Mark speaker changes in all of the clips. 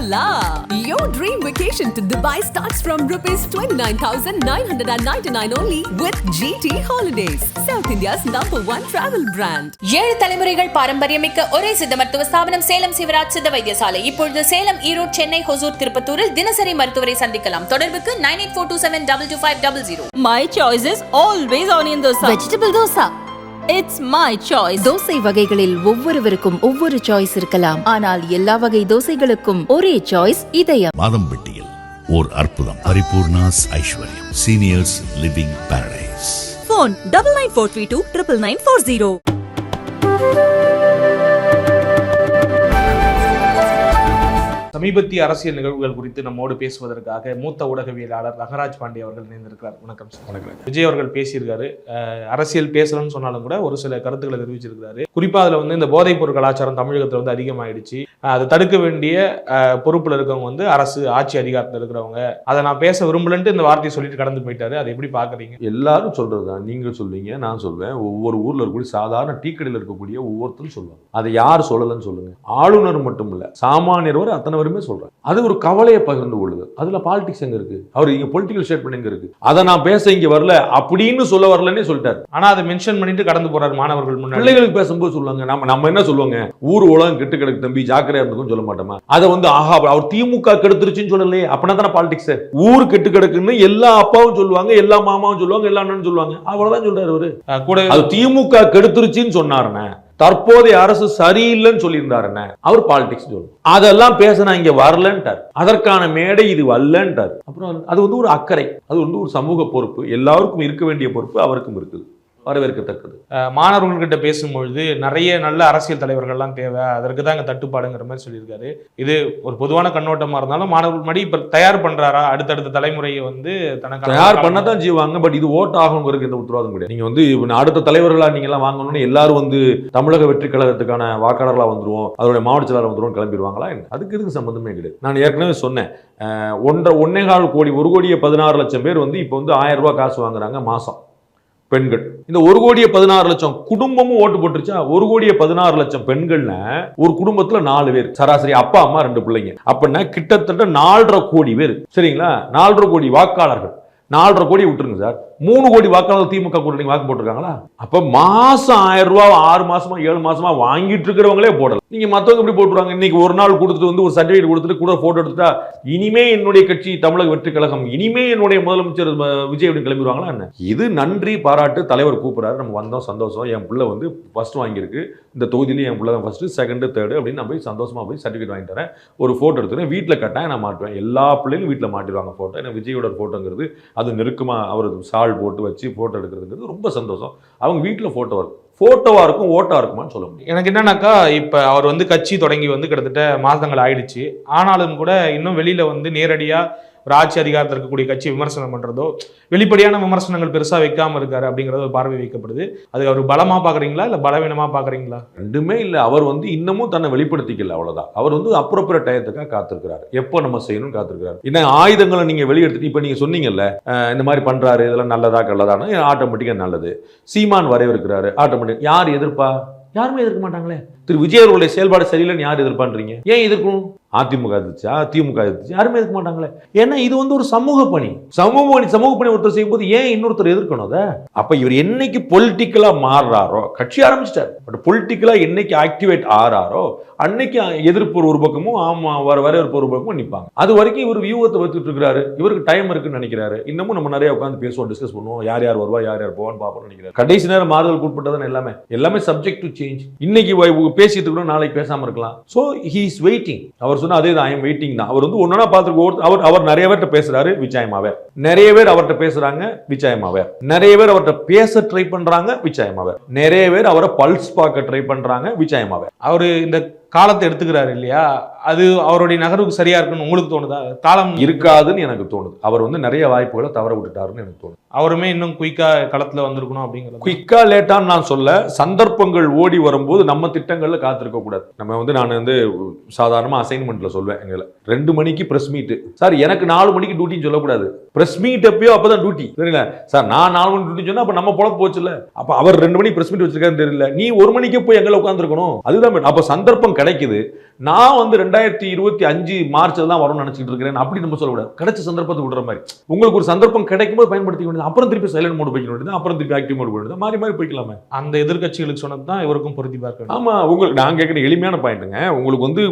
Speaker 1: Voila! Your dream vacation to Dubai starts from rupees 29,999 only with GT Holidays, South India's number one travel brand.
Speaker 2: ஏழு தலைமுறைகள் பாரம்பரியமிக்க ஒரே சித்த மருத்துவ ஸ்தாபனம் சேலம் சிவராஜ் சித்த வைத்தியசாலை இப்பொழுது சேலம் ஈரோடு சென்னை ஹொசூர் திருப்பத்தூரில் தினசரி மருத்துவரை சந்திக்கலாம் தொடர்புக்கு nine eight four two seven double two five double zero
Speaker 3: My choice is always onion dosa.
Speaker 4: Vegetable dosa
Speaker 3: It's my choice.
Speaker 4: தோசை வகைகளில் ஒவ்வொருவருக்கும் ஒவ்வொரு சாய்ஸ் இருக்கலாம். ஆனால் எல்லா வகை தோசைகளுக்கும் ஒரே சாய்ஸ் இதயம்.
Speaker 5: மாதம்பட்டியில் ஓர் அற்புதம். Paripoorna's Aishwaryam. Seniors living paradise
Speaker 3: Phone double nine four three two triple nine four zero.
Speaker 6: சமீபத்திய அரசியல் நிகழ்வுகள் குறித்து நம்மோடு பேசுவதற்காக மூத்த ஊடகவியலாளர் ரங்கராஜ் பாண்டே அவர்கள் இணைந்திருக்கிறார். வணக்கம் சார். வணக்கம் விஜய் அவர்கள் பேசியிருக்காரு. அரசியல் பேசலன்னு சொன்னாலும் கூட ஒரு சில கருத்துக்களை தெரிவிச்சிருக்காரு குறிப்பா அதுல வந்து இந்த போதைப் பொருள் கலாச்சாரம் தமிழகத்துல வந்து அதிகமாயிடுச்சு. அதை தடுக்க வேண்டிய பொறுப்புல இருக்கவங்க வந்து அரசு ஆட்சி அதிகாரத்தில் இருக்கிறவங்க. அதை நான் பேச விரும்பலன்ட்டு இந்த வார்த்தையை சொல்லிட்டு கடந்து போயிட்டாரு. அதை எப்படி பாக்குறீங்க?
Speaker 7: எல்லாரும் சொல்றதுதான் நீங்க சொல்வீங்க நான் சொல்வேன் ஒவ்வொரு ஊர்ல இருக்கக்கூடிய சாதாரண டீ கடையில் இருக்கக்கூடிய ஒவ்வொருத்தரும் சொல்லுவாங்க அதை யார் சொல்லலன்னு சொல்லுங்க. ஆளுநர் மட்டும் இல்ல சாமானியர் அத்தனை பேருமே சொல்றாங்க அது ஒரு கவலையை பகிர்ந்து கொள்ளுது. அதுல பாலிடிக்ஸ் எங்க இருக்கு? அவர் இங்க பொலிட்டிக்கல் ஸ்டேட்மெண்ட் எங்க இருக்கு? அதை நான் பேச இங்க வரல அப்படின்னு சொல்ல வரலன்னே சொல்லிட்டாரு.
Speaker 6: ஆனா அதை மென்ஷன் பண்ணிட்டு கடந்து போறாரு மாணவர்கள் முன்னாடி.
Speaker 7: பிள்ளைகளுக்கு பேசும்போது சொல்லுவாங்க நம்ம நம்ம என்ன சொல்லுவாங்க? ஊர் உலகம் கெட்டு கிடக்கு தம்பி ஜாக்கிரதையா இருந்துக்கும் சொல்ல மாட்டோமா? அதை வந்து ஆஹா அவர் திமுக கெடுத்துருச்சுன்னு சொல்லலையே அப்படின்னா தானே பாலிடிக்ஸ் ஊர் கெட்டு கிடக்குன்னு எல்லா அப்பாவும் சொல்லுவாங்க எல்லா மாமாவும் சொல்லுவாங்க எல்லா அண்ணனும் சொல்லுவாங்க. அவ்வளவுதான் சொல்றாரு அவரு.
Speaker 6: கூட
Speaker 7: அது திமுக கெடுத்துருச்சுன்னு சொன்னாருண்ணே. தற்போதைய அரசு சரியில்லைன்னு சொல்லியிருந்தாருண்ணே அவர் பாலிடிக்ஸ் சொல்லு அதெல்லாம் பேச நான் இங்க வரலன்ட்டார். அதற்கான மேடை இது வரலன்ட்டார். அப்புறம் அது வந்து ஒரு அக்கறை. அது வந்து ஒரு சமூக பொறுப்பு. எல்லாருக்கும் இருக்க வேண்டிய பொறுப்பு அவருக்கும் இருக்குது. வரவேற்கத்தக்கது.
Speaker 6: மாணவர்கள்கிட்ட பேசும்பொழுது நிறைய நல்ல அரசியல் தலைவர்கள்லாம் தேவை. அதற்கு தான் இங்கே தட்டுப்பாடுங்கிற மாதிரி சொல்லியிருக்காரு. இது ஒரு பொதுவான கண்ணோட்டமா இருந்தாலும் மாணவர்கள் மடி இப்போ தயார் பண்றாரா? அடுத்தடுத்த தலைமுறையை வந்து தனக்கு
Speaker 7: தயார் பண்ண தான் செய்வாங்க. பட் இது ஓட் ஆகணுங்கிறதுக்கு எந்த உத்தரவாதம் கிடையாது. நீங்க வந்து அடுத்த தலைவர்களா நீங்க எல்லாம் வாங்கணும்னு எல்லாரும் வந்து தமிழக வெற்றி கழகத்துக்கான வாக்காளர்களா வந்துருவோம். அதோட மாவட்ட செயலாளர் வந்துருவோம் கிளம்பிடுவாங்களா? அதுக்கு இதுக்கு சம்பந்தமே கிடையாது. நான் ஏற்கனவே சொன்னேன். ஒன்றரை ஒன்னே கால் கோடி ஒரு கோடியே பதினாறு லட்சம் பேர் வந்து இப்போ வந்து ஆயிரம் ரூபாய் காசு வாங்குறாங்க மாசம். பெண்கள். இந்த ஒரு கோடியே பதினாறு லட்சம் குடும்பமும் ஓட்டு போட்டுருச்சா? ஒரு கோடியே பதினாறு லட்சம் பெண்கள்ல ஒரு குடும்பத்துல நாலு பேர். சராசரி அப்பா அம்மா ரெண்டு பிள்ளைங்க. அப்படின்னா கிட்டத்தட்ட நாலரை கோடி பேர். சரிங்களா? நாலரை கோடி வாக்காளர்கள். நாலரை கோடி விட்டுருங்க சார். மூணு கோடி வாக்காளர் திமுக கூட்டணி வாக்கு போட்டிருக்காங்களா? அப்ப மாசம் ஆயிரம் ரூபா ஆறு மாசமா ஏழு மாசமா வாங்கிட்டு இருக்கிறவங்களே போடல. நீங்க மத்தவங்க எப்படி போட்டுருவாங்க? இன்னைக்கு ஒரு நாள் கொடுத்துட்டு வந்து ஒரு சர்டிபிகேட் கொடுத்துட்டு கூட போட்டோ எடுத்துட்டா இனிமே என்னுடைய கட்சி தமிழக வெற்றி கழகம் இனிமே என்னுடைய முதலமைச்சர் விஜய் அப்படின்னு கிளம்பிடுவாங்களா என்ன? இது நன்றி பாராட்டு தலைவர் கூப்பிடுறாரு. நம்ம வந்தோம் சந்தோஷம். என் பிள்ளை வந்து ஃபர்ஸ்ட் வாங்கியிருக்கு. இந்த தொகுதியிலேயே என் பிள்ளை தான் ஃபர்ஸ்ட் செகண்ட் தேர்டு அப்படின்னு நான் போய் சந்தோஷமா போய் சர்டிஃபிகேட் வாங்கிட்டு வரேன் ஒரு ஃபோட்டோ எடுத்துறேன் வீட்டில் கட்டாயம் நான் மாட்டுவேன். எல்லா பிள்ளைகளும் வீட்டில் மாட்டிடுவாங்க ஃபோட்டோ ஏன்னா விஜயோட ஃபோட்டோங்கிறது அது நெருக்கமாக அவர் ஆள் போட்டு வச்சு ஃபோட்டோ எடுக்கிறதுங்கிறது ரொம்ப சந்தோஷம். அவங்க வீட்டில் ஃபோட்டோ இருக்கும் ஃபோட்டோவாக இருக்கும் ஓட்டாக இருக்குமான்னு சொல்ல முடியும்.
Speaker 6: எனக்கு என்னன்னாக்கா இப்போ அவர் வந்து கட்சி தொடங்கி வந்து கிட்டத்தட்ட மாதங்கள் ஆயிடுச்சு. ஆனாலும் கூட இன்னும் வெளியில் வந்து நேரடியாக ஒரு ஆட்சி அதிகாரத்தில் இருக்கக்கூடிய கட்சி விமர்சனம் பண்ணுறதோ வெளிப்படையான விமர்சனங்கள் பெருசாக வைக்காமல் இருக்காரு அப்படிங்கறது ஒரு பார்வை வைக்கப்படுது. அது அவர் பலமாக பார்க்குறீங்களா இல்லை பலவீனமாக பார்க்குறீங்களா
Speaker 7: ரெண்டுமே இல்லை. அவர் வந்து இன்னமும் தன்னை வெளிப்படுத்திக்கல அவ்வளோதான் அவர் வந்து அப்புறப்புற டயத்துக்காக காத்திருக்கிறார். எப்போ நம்ம செய்யணும்னு காத்திருக்கிறார். என்ன ஆயுதங்களை நீங்கள் வெளியெடுத்துட்டு இப்போ நீங்கள் சொன்னீங்கல்ல இந்த மாதிரி பண்றாரு இதெல்லாம் நல்லதா கல்லதான்னு ஆட்டோமேட்டிக்காக நல்லது. சீமான் வரவேற்கிறாரு ஆட்டோமேட்டிக் யார் எதிர்ப்பா? யாருமே எதிர்க்க மாட்டாங்களே. திரு விஜய் அவர்களுடைய செயல்பாடு சரியில்லைன்னு யார் எதிர்ப்பான்றீங்க ஏன் எதிர்க்கணும்? அதிமுக எதிர்த்துச்சா? திமுக எதிர்த்துச்சு? யாருமே எதிர்க்க மாட்டாங்களே. ஏன்னா இது வந்து ஒரு சமூக பணி. சமூக பணி சமூக பணி ஒருத்தர் செய்யும்போது ஏன் இன்னொருத்தர் எதிர்க்கணும் அதை? அப்ப இவர் என்னைக்கு பொலிட்டிக்கலா மாறுறாரோ கட்சி ஆரம்பிச்சிட்டார். பட் பொலிட்டிக்கலா என்னைக்கு ஆக்டிவேட் ஆறாரோ அன்னைக்கு எதிர்ப்பு ஒரு பக்கமும் ஆமா வர வரவேற்பு ஒரு பக்கமும் நிற்பாங்க அது வரைக்கும் இவர் வியூகத்தை வச்சுட்டு இருக்கிறாரு. இவருக்கு டைம் இருக்குன்னு நினைக்கிறாரு. இன்னமும் நம்ம நிறைய உட்காந்து பேசுவோம் டிஸ்கஸ் பண்ணுவோம். யார் யார் வருவா யார் யார் போவான்னு பார்ப்போம்னு நினைக்கிறாரு. கடைசி நேரம் மாறுதலுக்கு உட்பட்டதான் எல்லாமே எல்லாமே சப்ஜெக்ட் டு சேஞ்ச் இன்னைக்கு பேசிட்டு கூட நாளைக்கு பேசாமல் இருக்கலாம். ஸோ ஹீ இஸ் வெயிட்டிங் அவர் சொன்னால் அதே தான் ஐம் வெயிட்டிங் தான். அவர் வந்து ஒன்றா பார்த்துருக்கு அவர் அவர் நிறைய பேர்கிட்ட பேசுறாரு விச்சாயமாவே நிறைய பேர் அவர்கிட்ட பேசுறாங்க விச்சாயமாவே நிறைய பேர் அவர்கிட்ட பேச ட்ரை பண்றாங்க விச்சாயமாவே நிறைய பேர் அவரை பல்ஸ் பார்க்க ட்ரை பண்றாங்க விச்சாயமாவே
Speaker 6: அவர் இந்த காலத்தை எடுத்துக்கிறாரு இல்லையா? அது அவருடைய நகர்வுக்கு சரியா இருக்குன்னு உங்களுக்கு தோணுதா? காலம்
Speaker 7: இருக்காதுன்னு எனக்கு தோணுது. அவர் வந்து நிறைய வாய்ப்புகளை தவற விட்டுட்டாருன்னு எனக்கு தோணுது.
Speaker 6: அவருமே இன்னும் குயிக்கா களத்துல வந்திருக்கணும் அப்படிங்கிறது.
Speaker 7: குயிக்கா லேட்டான்னு நான் சொல்ல சந்தர்ப்பங்கள் ஓடி வரும்போது நம்ம திட்டங்கள்ல காத்திருக்க கூடாது. நம்ம வந்து நான் வந்து சாதாரணமா அசைன்மெண்ட்ல சொல்வேன் எங்களை. ரெண்டு மணிக்கு பிரஸ் மீட் சார் எனக்கு நாலு மணிக்கு டியூட்டின்னு சொல்லக்கூடாது. ப்ரெஸ் மீட் எப்பயோ அப்பதான் டியூட்டி சரிங்களா? சார் நான் நாலு மணி டியூட்டி சொன்னா அப்ப நம்ம பொழப்பு போச்சுல அப்ப அவர் ரெண்டு மணி ப்ரெஸ் மீட் வச்சிருக்காருன்னு தெரியல. நீ ஒரு மணிக்கே போய் எங்களை உட்காந்துருக்கணும் அதுதான் அப்போ அப்ப சந்தர்ப்பம் கிடைக்குது. நான் வந்து ரெண்டாயிரத்தி இருபத்தி அஞ்சு மார்ச்சில் தான் வரும்னு நினைச்சிட்டு இருக்கிறேன். அப்படி நம்ம சொல்லக்கூடாது. கிடைச்ச சந்தர்ப்பத்தை விடுற மாதிரி. உங்களுக்கு ஒரு சந்தர்ப்பம் கிடைக்கும்போது பயன்படுத்திக்க வேண்டியது அப்புறம் திருப்பி சைலண்ட் மோடு போய்க்க வேண்டியது அப்புறம் திருப்பி ஆக்டிவ் மோடு போயிடுது மாறி மாறி போய்க்கலாமே.
Speaker 6: அந்த எதிர்க்கட்சிகளுக்கு சொன்னது தான் இவருக்கும் பொருத்தி பார்க்க வேண்டும்.
Speaker 7: ஆமா உங்களுக்கு நான் கேட்குற எளிமையான பாயிண்ட்டுங்க உங்களுக்கு வந்து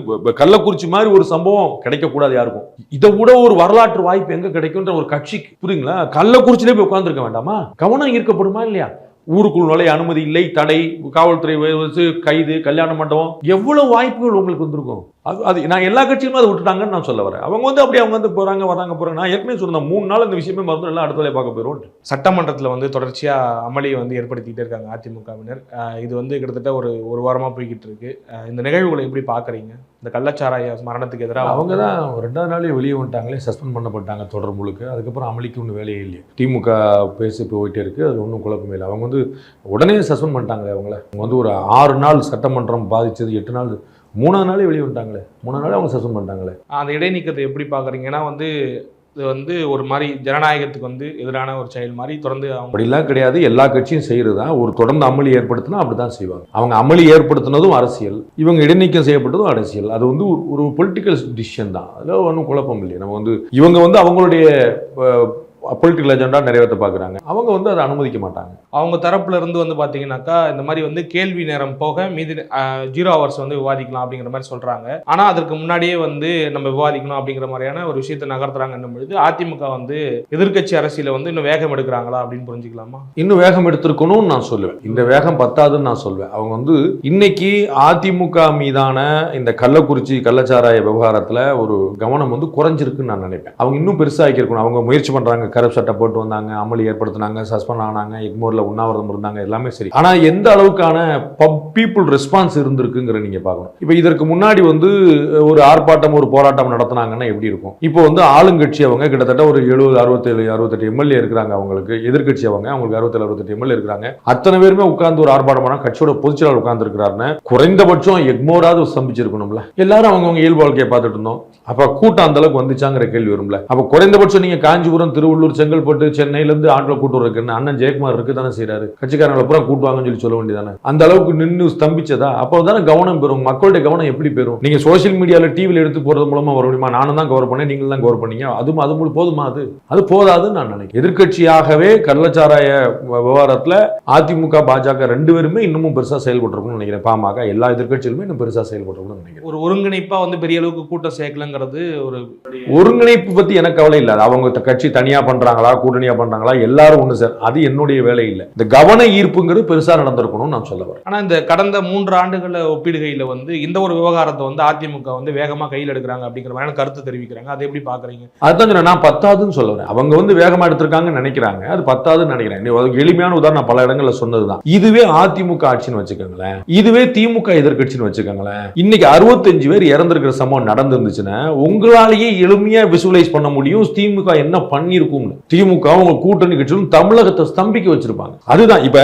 Speaker 7: கள்ளக்குறிச்சி மாதிரி ஒரு சம்பவம் கிடைக்கக்கூடாது யாருக்கும். இதை விட ஒரு வரலாற்று வாய்ப்பு எங்க கிடைக்கும்ன்ற ஒரு கட்சிக்கு புரியுங்களா? கள்ளக்குறிச்சிலே போய் உட்கார்ந்திருக்க வேண்டாமா? கவனம் ஈர்க்கப்படுமா இல்லையா? ஊருக்குள் நுழைய அனுமதி இல்லை தடை காவல்துறை கைது கல்யாண மண்டபம் எவ்வளவு வாய்ப்புகள் உங்களுக்கு வந்திருக்கும் அது அது நான் எல்லா கட்சியுமே அதை விட்டுட்டாங்கன்னு நான் சொல்ல வரேன். அவங்க வந்து அப்படி அவங்க வந்து போறாங்க வராங்க போறாங்க. நான் ஏற்கனவே சொன்னேன் மூணு நாள் இந்த விஷயமே மறந்து எல்லாம் அடுத்த பார்க்க போயிடும்
Speaker 6: சட்டமன்றத்தில் வந்து தொடர்ச்சியாக அமளியை வந்து ஏற்படுத்திக்கிட்டே இருக்காங்க அதிமுகவினர். இது வந்து கிட்டத்தட்ட ஒரு ஒரு வாரமாக போய்கிட்டு இருக்கு. இந்த நிகழ்வுகளை எப்படி பார்க்குறீங்க? இந்த கள்ளச்சாராய மரணத்துக்கு எதிராக
Speaker 7: அவங்க தான் ரெண்டாவது நாளே வெளியே வந்துட்டாங்களே சஸ்பெண்ட் பண்ணப்பட்டாங்க தொடர் முழுக்க. அதுக்கப்புறம் அமளிக்கு ஒன்றும் வேலையே இல்லையே. திமுக பேசி போயிட்டே இருக்கு அது ஒன்றும் குழப்பமே இல்லை. அவங்க வந்து உடனே சஸ்பெண்ட் பண்ணிட்டாங்களே அவங்கள. அவங்க வந்து ஒரு ஆறு நாள் சட்டமன்றம் பாதிச்சது எட்டு நாள் மூணாவது நாளே வெளியே வந்துட்டாங்களே. மூணாவது நாளே அவங்க சஸ்பெண்ட் பண்ணிட்டாங்களே.
Speaker 6: அந்த இடைநீக்கத்தை எப்படி பார்க்குறீங்க? ஏன்னா வந்து இது வந்து ஒரு மாதிரி ஜனநாயகத்துக்கு வந்து எதிரான ஒரு செயல் மாதிரி தொடர்ந்து அவங்க
Speaker 7: அப்படிலாம் கிடையாது. எல்லா கட்சியும் செய்கிறது தான் ஒரு தொடர்ந்து அமளி ஏற்படுத்தினா அப்படி தான் செய்வாங்க. அவங்க அமளி ஏற்படுத்தினதும் அரசியல். இவங்க இடைநீக்கம் செய்யப்பட்டதும் அரசியல். அது வந்து ஒரு- ஒரு பொலிட்டிக்கல் டிசிஷன் தான். அதில் ஒன்றும் குழப்பம் இல்லையே நம்ம வந்து இவங்க வந்து அவங்களுடைய பொலிட்டிக்கல் அஜெண்டா நிறைவேற்ற பார்க்குறாங்க. அவங்க வந்து அதை அனுமதிக்க மாட்டாங்க.
Speaker 6: அவங்க தரப்புல இருந்து வந்து பார்த்தீங்கன்னாக்கா இந்த மாதிரி வந்து கேள்வி நேரம் போக மீதி ஜீரோ ஹவர்ஸ் வந்து விவாதிக்கலாம் அப்படிங்கிற மாதிரி சொல்கிறாங்க ஆனால் அதற்கு முன்னாடியே வந்து நம்ம விவாதிக்கணும் அப்படிங்கிற மாதிரியான ஒரு விஷயத்தை நகர்த்துறாங்கன்னும் பொழுது அதிமுக வந்து எதிர்க்கட்சி அரசியல வந்து இன்னும் வேகம் எடுக்கிறாங்களா அப்படின்னு புரிஞ்சுக்கலாமா?
Speaker 7: இன்னும் வேகம் எடுத்திருக்கணும்னு நான் சொல்லுவேன். இந்த வேகம் பத்தாதுன்னு நான் சொல்லுவேன். அவங்க வந்து இன்னைக்கு அதிமுக மீதான இந்த கள்ளக்குறிச்சி கள்ளச்சாராய விவகாரத்தில் ஒரு கவனம் வந்து குறைஞ்சிருக்குன்னு நான் நினைப்பேன். அவங்க இன்னும் பெருசாக இருக்கணும் அவங்க முயற்சி பண்ணுறாங்க கருப்பு சட்டை போட்டு வந்தாங்க அமளி ஏற்படுத்தினாங்க சஸ்பெண்ட் ஆனாங்க எக்மோரில் உண்ணாவிரதம் இருந்தாங்க எல்லாமே சரி. ஆனால் எந்த அளவுக்கான பப் பீப்புள் ரெஸ்பான்ஸ் இருந்திருக்குங்கிற நீங்க பார்க்கணும். இப்போ இதற்கு முன்னாடி வந்து ஒரு ஆர்ப்பாட்டம் ஒரு போராட்டம் நடத்தினாங்கன்னா எப்படி இருக்கும்? இப்போ வந்து ஆளுங்கட்சி அவங்க கிட்டத்தட்ட ஒரு எழுபது அறுபத்தேழு அறுபத்தெட்டு எம்எல்ஏ இருக்கிறாங்க அவங்களுக்கு எதிர்க்கட்சி அவங்க அவங்களுக்கு அறுபத்தேழு அறுபத்தெட்டு எம்எல்ஏ இருக்கிறாங்க. அத்தனை பேருமே உட்கார்ந்து ஒரு ஆர்ப்பாட்டம் கட்சியோட பொதுச்செயலாளர் உட்கார்ந்துருக்கிறாருன்னு குறைந்தபட்சம் எக்மோராவது ஸ்தம்பிச்சிருக்கணும்ல. எல்லாரும் அவங்கவுங்க இயல்பு வாழ்க்கையை பார்த்துட்டு இருந்தோம். அப்போ கூட்டம் அந்த அளவுக்கு வந்துச்சாங்கிற கேள்வி வரும்ல. அப்போ குறைந்தபட்சம் நீங்க காஞ்சிபுரம் திருவள்ளூர் செங்கல்பட்டு சென்னையில இருந்து ஆட்களை கூட்டு இருக்குன்னு அண்ணன் ஜெயக்குமார் இருக்கு தானே செய்யறாரு கட்சிக்காரங்களை பூரா கூட்டுவாங்கன்னு சொல்லி சொல்ல வேண்டியதானே? அந்த அளவுக்கு நின்று ஸ்தம்பிச்சதா? அப்போ தானே கவனம் பெறும். மக்களுடைய கவனம் எப்படி பெறும்? நீங்க சோஷியல் மீடியால டிவில எடுத்து போறது மூலமா வர முடியுமா? நானும் தான் கவர் பண்ணேன் நீங்களும் தான் கவர் பண்ணீங்க. அதுவும் அது மூலம் போதுமா அது? அது போதாதுன்னு நான் நினைக்கிறேன். எதிர்க்கட்சியாகவே கள்ளச்சாராய விவகாரத்துல அதிமுக பாஜக ரெண்டு பேருமே இன்னமும் பெருசா செயல்பட்டு நினைக்கிறேன். பாமக எல்லா எதிர்க்கட்சிகளுமே இன்னும் பெருசா செயல்பட்டு நினைக்கிறேன்.
Speaker 6: ஒரு ஒருங்கிணைப்பா வந்து பெரிய அளவுக்கு கூட்டம் சேர்க்கலங்கிறது ஒரு
Speaker 7: ஒருங்கிணைப்பு பத்தி எனக்கு கவலை இல்லை. அவங்க கட்சி தனியா பண்றாங்களா கூட்டணியா பண்றாங்களா எல்லாரும் ஒண்ணு சார் அது என்னுடைய வேலை இல்லை. இந்த கவன ஈர்ப்புங்கிறது பெருசா நடந்திருக்கணும்னு நான் சொல்ல வரேன்.
Speaker 6: ஆனா இந்த கடந்த மூன்று ஆண்டுகள ஒப்பிடுகையில வந்து இந்த ஒரு விவகாரத்தை வந்து அதிமுக வந்து வேகமா கையில் எடுக்கிறாங்க அப்படிங்கிற மாதிரியான கருத்து தெரிவிக்கிறாங்க. அதை எப்படி பாக்குறீங்க?
Speaker 7: அதுதான் சொன்னேன், நான் பத்தாதுன்னு சொல்ல வரேன். அவங்க வந்து வேகமா எடுத்திருக்காங்கன்னு நினைக்கிறாங்க. அது பத்தாதுன்னு நினைக்கிறேன். எளிமையான உதாரணம் பல இடங்கள்ல சொன்னதுதான். இதுவே அதிமுக ஆட்சின்னு வச்சுக்கோங்களேன். இதுவே திமுக எதிர்க்கட்சின்னு வச்சுக்கோங்களேன். இன்னைக்கு அறுபத்தஞ்சு பேர் இறந்திருக்கிற சம்பவம் நடந்திருந்துச்சுன்னா உங்களாலேயே எளிமையா விசுவலைஸ் பண்ண முடியும். திமுக என்ன பண்ணிருக்கும்னு திமுக உங்க கூட்டணி கட்சிகளும் தமிழகத்தை ஸ்தம்பிக்க வச்சிருப்பாங்க. அதுதான். இப்ப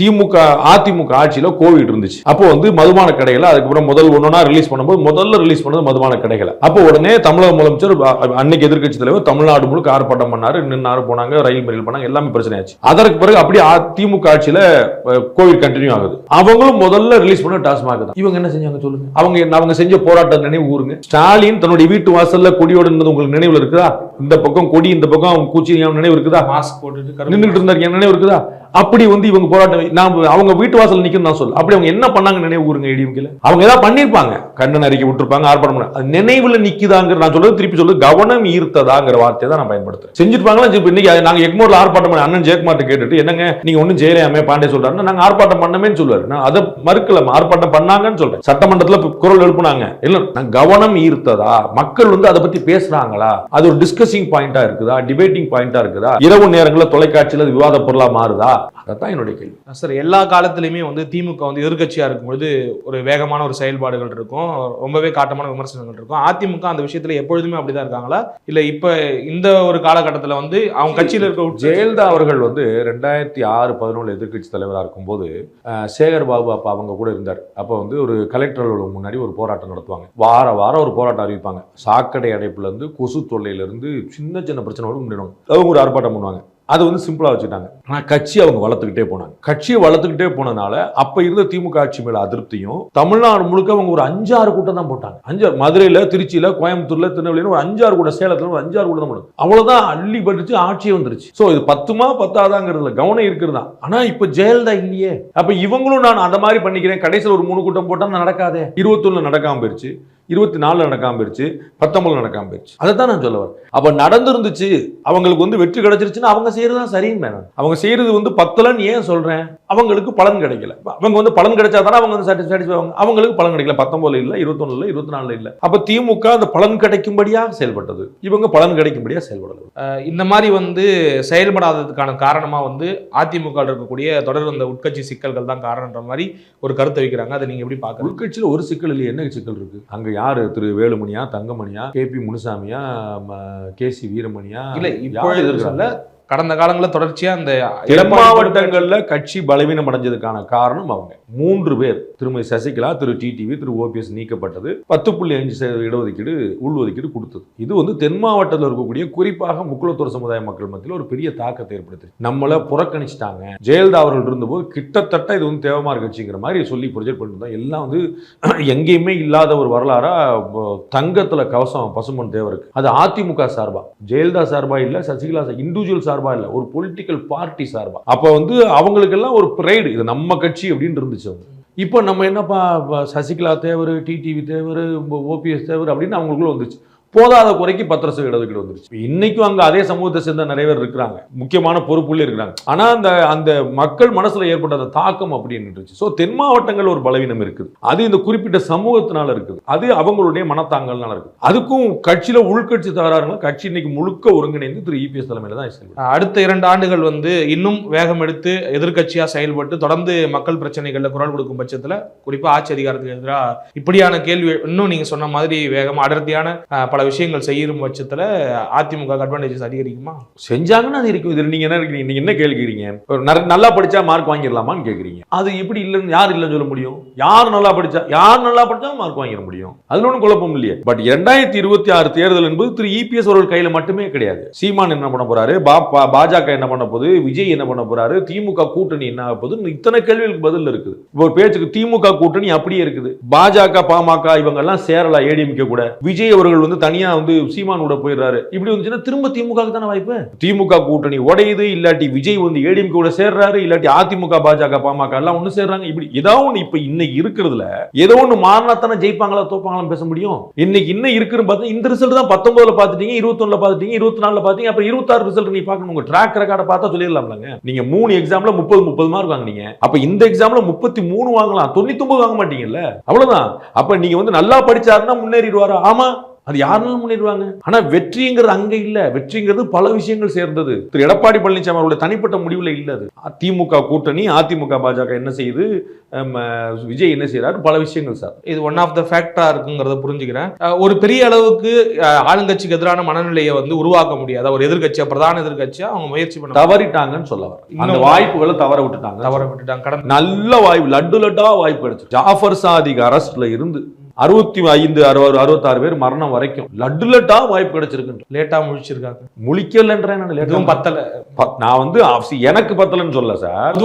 Speaker 7: திமுக அதிமுக ஆட்சியில கோவிட் இருந்துச்சு. அப்போ வந்து மதுபான கடைகளை அதுக்கப்புறம் முதல் ஒன்னொன்னா ரிலீஸ் பண்ணும்போது முதல்ல ரிலீஸ் பண்ணது மதுபான கடைகளை. அப்போ உடனே தமிழக முதலமைச்சர் அன்னைக்கு எதிர்க்கட்சி தலைவர் தமிழ்நாடு முழுக்க ஆர்ப்பாட்டம் பண்ணாரு. நின்னாரு போனாங்க ரயில் மறியல் பண்ணாங்க எல்லாமே பிரச்சனை ஆச்சு அதற்கு பிறகு அப்படியே திமுக ஆட்சியில கோவிட் கண்டினியூ ஆகுது. அவங்களும் முதல்ல ரிலீஸ் பண்ண டாஸ்மாக் தான். இவங்க என்ன செஞ்சாங்க சொல்லுங்க? அவங்க அவங்க செஞ்ச போராட்ட நினைவு ஊருங்க. ஸ்டாலின் தன்னுடைய வீட்டு வாசல்ல கொடியோடு உங்களுக்கு நினைவுல இருக்குதா? இந்த பக்கம் கொடி இந்த பக்கம் பூச்சி நினைவு இருக்குதா?
Speaker 6: மாஸ்க் போட்டுட்டு
Speaker 7: நின்றுட்டு இருந்தாரு நினைவு இருக்குதா? அப்படி வந்து இவங்க போராட்டம் நான் அவங்க வீட்டு வாசல் நிக்கணும் நான் சொல்ல அப்படி அவங்க என்ன பண்ணாங்க நினைவு கூறுங்க இடிஎம்கில அவங்க ஏதாவது பண்ணியிருப்பாங்க. கண்ணன் அறிக்கை விட்டுருப்பாங்க ஆர்ப்பாட்டம் பண்ண அது நினைவுல நான் சொல்றது திருப்பி சொல்லுது கவனம் ஈர்த்ததாங்கிற வார்த்தையை தான் நான் பயன்படுத்துறேன். செஞ்சிருப்பாங்களா? இப்ப இன்னைக்கு நாங்கள் எக்மோர்ல ஆர்ப்பாட்டம் பண்ண அண்ணன் ஜெயக்குமார்ட்ட கேட்டுட்டு என்னங்க நீங்க ஒன்றும் செய்யலையாமே பாண்டே சொல்றாருன்னா நாங்கள் ஆர்ப்பாட்டம் பண்ணமேன்னு சொல்லுவாரு. நான் அதை மறுக்கல ஆர்ப்பாட்டம் பண்ணாங்கன்னு சொல்றேன். சட்டமன்றத்தில் குரல் எழுப்புனாங்க. இல்லை நான் கவனம் ஈர்த்ததா? மக்கள் வந்து அதை பத்தி பேசுறாங்களா? அது ஒரு டிஸ்கசிங் பாயிண்டா இருக்குதா? டிபேட்டிங் பாயிண்டா இருக்குதா? இரவு நேரங்களில் தொலைக்காட்சியில் விவாத பொருளா மாறுதா? அதான் என்னுடைய கேள்வி.
Speaker 6: சார் எல்லா காலத்துலயுமே வந்து திமுக வந்து எதிர்க்கட்சியா இருக்கும்பொழுது ஒரு வேகமான ஒரு செயல்பாடுகள் இருக்கும். ரொம்பவே காட்டமான விமர்சனங்கள் இருக்கும். அதிமுக அந்த விஷயத்துல எப்பொழுதுமே அப்படிதான் இருக்காங்களா? இல்ல இப்ப இந்த ஒரு காலகட்டத்துல வந்து அவங்க கட்சியில இருக்க
Speaker 7: ஜெயலலிதா அவர்கள் வந்து ரெண்டாயிரத்தி ஆறு பதினொன்று எதிர்க்கட்சி தலைவராக இருக்கும்போது சேகர் பாபு அப்போ அவங்க கூட இருந்தார். அப்போ வந்து ஒரு கலெக்டர் அலுவலகம் முன்னாடி ஒரு போராட்டம் நடத்துவாங்க. வார வாரம் ஒரு போராட்டம் அறிவிப்பாங்க. சாக்கடை அடைப்புல இருந்து கொசு தொல்லையில இருந்து சின்ன சின்ன பிரச்சனை முன்னிடுவாங்க அவங்க ஒரு ஆர்ப்பாட்டம் பண்ணுவாங்க. அதை வந்து சிம்பிளாக வச்சுட்டாங்க. ஆனால் கட்சி அவங்க வளர்த்துக்கிட்டே போனாங்க. கட்சியை வளர்த்துக்கிட்டே போனனால அப்போ இருந்த திமுக ஆட்சி மேல அதிருப்தியும் தமிழ்நாடு முழுக்க அவங்க ஒரு அஞ்சாறு கூட்டம் தான் போட்டாங்க. அஞ்சாறு மதுரையில் திருச்சியில் கோயம்புத்தூரில் திருநெல்வேலியில் ஒரு அஞ்சாறு கூட்டம் சேலத்தில் ஒரு அஞ்சாறு கூட்டம் தான் போட்டாங்க. அவ்வளோதான் அள்ளி பட்டுச்சு ஆட்சியே வந்துருச்சு. ஸோ இது பத்துமா பத்தாதாங்கிறதுல கவனம் இருக்கிறது தான். ஆனால் இப்போ ஜெயலலிதா இல்லையே. அப்போ இவங்களும் நான் அந்த மாதிரி பண்ணிக்கிறேன். கடைசியில் ஒரு மூணு கூட்டம் போட்டால் நடக்காதே. இருபத்தொன்னு நடக்காமல் போயிருச்சு. இருபத்தி நாலுல நடக்காம போயிருச்சு பத்தொன்பதுல நடக்காம போயிருச்சு. அதை தான் நான் சொல்ல வரேன். அப்ப நடந்திருந்துச்சு அவங்களுக்கு வந்து வெற்றி கிடைச்சிருச்சுன்னா அவங்க செய்யறதா சரின்னு நான் அவங்க செய்யறது வந்து பத்தலன்னு ஏன் சொல்றேன்? அவங்களுக்கு பலன் கிடைக்கல. அவங்க வந்து பலன் கிடைச்சா தானே அவங்க வந்து சாட்டிஸ்ஃபை அவங்க அவங்களுக்கு பலன் கிடைக்கல. பத்தொன்பதுல இல்ல இருபத்தொன்னுல இல்ல இருபத்தி நாலுல இல்ல. அப்ப திமுக அந்த பலன் கிடைக்கும்படியாக செயல்பட்டது? இவங்க பலன் கிடைக்கும்படியா செயல்படல
Speaker 6: அஹ் இந்த மாதிரி வந்து செயல்படாததுக்கான காரணமா வந்து அதிமுக இருக்கக்கூடிய தொடர் இந்த உட்கட்சி சிக்கல்கள் தான் காரணம்ன்ற மாதிரி ஒரு கருத்தை வைக்கிறாங்க. அதை நீங்க எப்படி பாக்குறீங்க
Speaker 7: உள்கட்சியில ஒரு சிக்கல் இல்லையே. என்ன சிக்கல் இருக்கு? அங்க யாரு திரு வேலுமணியா தங்கமணியா கே பி முனுசாமியா கே சி வீரமணியா
Speaker 6: இல்ல? சொல்ல கடந்த காலங்களில் தொடர்ச்சியா அந்த
Speaker 7: தென் மாவட்டங்கள்ல கட்சி பலவீனம் அடைஞ்சதுக்கான காரணம் அவங்க. மூன்று பேர். திருமதி சசிகலா திரு டிடிவி திரு ஓபிஎஸ் நீக்கப்பட்டது. பத்து புள்ளி அஞ்சு சதவீத இடஒதுக்கீடு உள்ஒதுக்கீடு கொடுத்தது. இது வந்து தென் மாவட்டத்தில் இருக்கக்கூடிய குறிப்பாக முக்குளத்தூர் சமுதாய மக்கள் மத்தியில் ஒரு பெரிய தாக்கத்தை ஏற்படுத்து நம்மளை புறக்கணிச்சிட்டாங்க. ஜெயலலிதா அவர்கள் இருந்தபோது கிட்டத்தட்ட இது வந்து தேவமார் கட்சிங்கிற மாதிரி சொல்லி ப்ரொஜெக்ட் பண்ணிருந்தோம் எல்லாம் வந்து எங்கேயுமே இல்லாத ஒரு வரலாறா தங்கத்துல கவசம் பசுமன் தேவருக்கு. அது அதிமுக சார்பா? ஜெயலலிதா சார்பா இல்ல சசிகலா இண்டிவிஜுவல் சார்பா? இல்ல ஒரு பொலிட்டிக்கல் பார்ட்டி சார்பா. அப்போ வந்து அவங்களுக்கெல்லாம் ஒரு ப்ரைடு இது நம்ம கட்சி அப்படின்னு இருந்துச்சு அவங்க. இப்போ நம்ம என்னப்பா சசிகலா தேவர் டிடிவி தேவர் ஓபிஎஸ் தேவர் அப்படின்னு அவங்களுக்குள்ள வந்துச்சு. போதாத குறைக்கு பத்து வருஷம் இடஒதுக்கீடு வந்துருச்சு. இன்னைக்கும் அங்க அதே சமூகத்தை சேர்ந்த நிறைய பேர் இருக்கிறாங்க. முக்கியமான பொறுப்புள்ள இருக்கிறாங்க. ஆனா அந்த அந்த மக்கள் மனசுல ஏற்பட்ட அந்த தாக்கம் அப்படின்னு இருந்துச்சு ஸோ தென் மாவட்டங்கள் ஒரு பலவீனம் இருக்குது. அது இந்த குறிப்பிட்ட சமூகத்தினால இருக்குது. அது அவங்களுடைய மனத்தாங்கல்னால இருக்குது. அதுக்கும் கட்சியில உள்கட்சி தகராறுகளும் கட்சி இன்னைக்கு முழுக்க ஒருங்கிணைந்து திரு இபிஎஸ் தலைமையில தான் செயல்படுது
Speaker 6: அடுத்த இரண்டு ஆண்டுகள் வந்து இன்னும் வேகம் எடுத்து எதிர்க்கட்சியா செயல்பட்டு தொடர்ந்து மக்கள் பிரச்சனைகள்ல குரல் கொடுக்கும் பட்சத்துல குறிப்பா ஆட்சி அதிகாரத்துக்கு எதிராக இப்படியான கேள்வி இன்னும் நீங்க சொன்ன மாதிரி வேகமாக அடர்த்தியான பல விஷயங்கள் செய்யும் பட்சத்துல அதிமுக அட்வான்டேஜஸ் அதிகரிக்குமா?
Speaker 7: செஞ்சாங்கன்னா அது இருக்கும். இதில் நீங்க என்ன இருக்கிறீங்க? என்ன கேட்குறீங்க? ஒரு நல்லா படிச்சா மார்க் வாங்கிடலாமான்னு கேட்குறீங்க. அது எப்படி இல்லைன்னு யார் இல்லைன்னு சொல்ல முடியும்? யார் நல்லா படிச்சா யார் நல்லா படிச்சா மார்க் வாங்கிட முடியும். அதுல ஒன்றும் குழப்பம் இல்லையே. பட் இரண்டாயிரத்தி இருபத்தி ஆறு தேர்தல் என்பது திரு இபிஎஸ் அவர்கள் கையில மட்டுமே கிடையாது. சீமான் என்ன பண்ண போறாரு? பா- பா- பாஜக என்ன பண்ண போகுது? விஜய் என்ன பண்ண போறாரு? திமுக கூட்டணி என்ன ஆக போகுது இத்தனை கேள்விகளுக்கு பதில் இருக்குது. இப்போ பேச்சுக்கு திமுக கூட்டணி அப்படியே இருக்குது. பாஜக பாமக இவங்க எல்லாம் சேரல ஏடிஎம்கே கூட. விஜய் அவர்கள் வந்து தனி தனியா வந்து சீமான் கூட போயிடுறாரு. இப்படி வந்துச்சுன்னா திரும்ப திமுக தானே வாய்ப்பு? திமுக கூட்டணி உடையுது இல்லாட்டி விஜய் வந்து ஏடிஎம்கே கூட சேர்றாரு இல்லாட்டி அதிமுக பாஜக பாமக எல்லாம் ஒண்ணு சேர்றாங்க. இப்படி ஏதோ ஒண்ணு இப்ப இன்னைக்கு இருக்கிறதுல ஏதோ ஒண்ணு மாறினாத்தானே ஜெயிப்பாங்களா தோப்பாங்களா பேச முடியும்? இன்னைக்கு இன்னும் இருக்குன்னு பார்த்தா இந்த ரிசல்ட் தான் பத்தொன்பதுல பாத்துட்டீங்க இருபத்தொன்னுல பாத்துட்டீங்க இருபத்தி நாலுல பாத்தீங்க அப்புறம் இருபத்தாறு ரிசல்ட் நீ பார்க்கணும். உங்க ட்ராக் ரெக்கார்டை பார்த்தா சொல்லிடலாம்லங்க. நீங்க மூணு எக்ஸாம்ல முப்பது முப்பது மார்க் வாங்குனீங்க. அப்ப இந்த எக்ஸாம்ல முப்பத்தி மூணு வாங்கலாம். தொண்ணூத்தி ஒன்பது வாங்க மாட்டீங்கல்ல? அவ்வளவுதான். அப்ப நீங்க வந்து நல்லா படிச்சாருன்னா முன்னேறிடுவாரா. ஆமா. அது யாருனாலும் முன்னேறுவாங்க ஆனா வெற்றிங்கிறது அங்க இல்ல. வெற்றிங்கிறது பல விஷயங்கள் சேர்ந்தது. திரு எடப்பாடி பழனிசாமி அவருடைய தனிப்பட்ட முடிவுல இல்ல அது. திமுக கூட்டணி அதிமுக பாஜக என்ன செய்யுது? விஜய் என்ன செய்யறாரு பல விஷயங்கள் சார்.
Speaker 6: இது ஒன் ஆஃப் த ஃபேக்டரா இருக்குங்கிறத புரிஞ்சுக்கிறேன். ஒரு பெரிய அளவுக்கு ஆளுங்கட்சிக்கு எதிரான மனநிலையை வந்து உருவாக்க முடியாது. ஒரு எதிர்க்கட்சியா பிரதான எதிர்க்கட்சியா அவங்க முயற்சி பண்ண
Speaker 7: தவறிட்டாங்கன்னு சொல்ல வர அந்த வாய்ப்புகளை தவற விட்டுட்டாங்க.
Speaker 6: தவற விட்டுட்டாங்க. கடந்த
Speaker 7: நல்ல வாய்ப்பு லட்டு லட்டா வாய்ப்பு கிடைச்சு ஜாஃபர் சாதிக் அரஸ்ட்ல இருந்து அறுபத்தி ஐந்து அறுபது அறுபத்தாறு பேர் மரணம் வரைக்கும். லட்டு லட்டா வாய்ப்பு கிடைச்சிருக்கு
Speaker 6: லேட்டா முழிச்சிருக்காங்க.
Speaker 7: முழிக்கலன்றேன்
Speaker 6: எதுவும் பத்தல.
Speaker 7: நான் வந்து எனக்கு பத்தலன்னு சொல்ல சார்.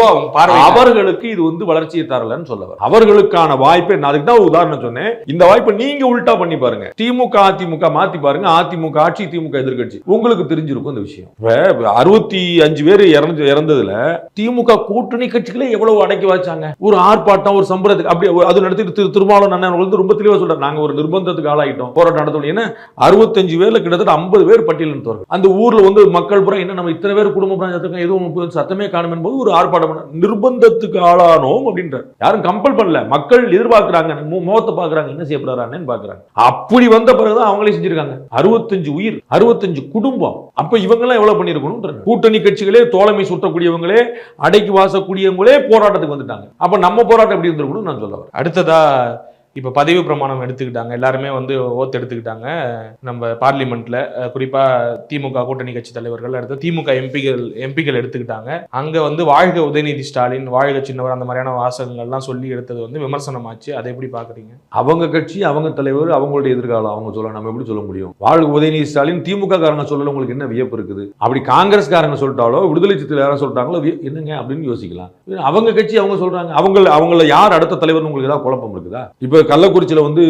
Speaker 7: அவர்களுக்கு இது வந்து வளர்ச்சியை தரலன்னு சொல்ல. அவர்களுக்கான வாய்ப்பை நான் அதுக்கு தான் உதாரணம் சொன்னேன். இந்த வாய்ப்பை நீங்க உல்டா பண்ணி பாருங்க. திமுக அதிமுக மாத்தி பாருங்க. அதிமுக ஆட்சி திமுக எதிர்க்கட்சி. உங்களுக்கு தெரிஞ்சிருக்கும் இந்த விஷயம். அறுபத்தி அஞ்சு பேர் இறந்து இறந்ததுல திமுக கூட்டணி கட்சிகளே எவ்வளவு அடக்கி வச்சாங்க? ஒரு ஆர்ப்பாட்டம் ஒரு சம்பரத்துக்கு அப்படி அது நடத்திட்டு திரு திருமாவளவன் அண்ணன் வந்து ரொம்ப தெளிவாக சொல்றாரு நாங்க ஒரு நிர்பந்தத்துக்கு ஆளாயிட்டோம் போராட்டம் நடத்தணும். ஏன்னா அறுபத்தஞ்சு பேர்ல கிட்டத்தட்ட ஐம்பது பேர் பட்டியல் நிறுத்துவார்கள். அந்த ஊர்ல வந்து மக்கள் புறம் என்ன நம்ம இத்தனை பேர் குடும்ப பிராஞ்சத்துக்கும் எதுவும் சத்தமே காணும் போது ஒரு ஆர்ப்பாட்டம். பண்ண நிர்பந்தத்துக்கு ஆளானோம் அப்படின்றார். யாரும் கம்பல் பண்ணல. மக்கள் எதிர்பார்க்கறாங்க முகத்தை பாக்குறாங்க என்ன செய்யப்படுறாங்கன்னு பாக்குறாங்க அப்படி வந்த பிறகுதான் அவங்களே செஞ்சிருக்காங்க. அறுபத்தஞ்சு உயிர் அறுபத்தஞ்சு குடும்பம். அப்ப இவங்க எல்லாம் எவ்வளவு பண்ணிருக்கணும் கூட்டணி கட்சிகளே தோழமை சுட்டக்கூடியவங்களே அடைக்கு வாசக்கூடியவங்களே போராட்டத்துக்கு வந்துட்டாங்க. அப்ப நம்ம போராட்டம் எப்படி இருந்திருக்கணும் நான் சொல்ல
Speaker 6: அடுத்ததா இப்போ பதவி பிரமாணம் எடுத்துக்கிட்டாங்க. எல்லாருமே வந்து ஓத்து எடுத்துக்கிட்டாங்க. நம்ம பார்லிமெண்ட்ல குறிப்பாக குறிப்பா திமுக கூட்டணி கட்சி தலைவர்கள் அடுத்து திமுக எம்பிகள் எம்பிகள் எடுத்துக்கிட்டாங்க. அங்கே வந்து வாழ்க உதயநிதி ஸ்டாலின் வாழ்க சின்னவர் அந்த மாதிரியான வாசகங்கள்லாம் சொல்லி எடுத்தது வந்து விமர்சனமாச்சு. அதை எப்படி பாக்குறீங்க?
Speaker 7: அவங்க கட்சி அவங்க தலைவர் அவங்களுடைய எதிர்காலம் அவங்க சொல்ல நம்ம எப்படி சொல்ல முடியும்? வாழ்க உதயநிதி ஸ்டாலின் திமுக காரங்க சொல்லல உங்களுக்கு என்ன வியப்பு இருக்குது? அப்படி காங்கிரஸ்காரங்க சொல்லிட்டாலோ விடுதலை சிறுத்தைகள் யாரும் சொல்லிட்டாங்களோ என்னங்க அப்படின்னு யோசிக்கலாம். அவங்க கட்சி அவங்க சொல்றாங்க. அவங்க அவங்கள யார் அடுத்த தலைவர் உங்களுக்கு ஏதாவது குழப்பம் இருக்குதா? இப்போ கள்ளக்குறிச்சியில வந்து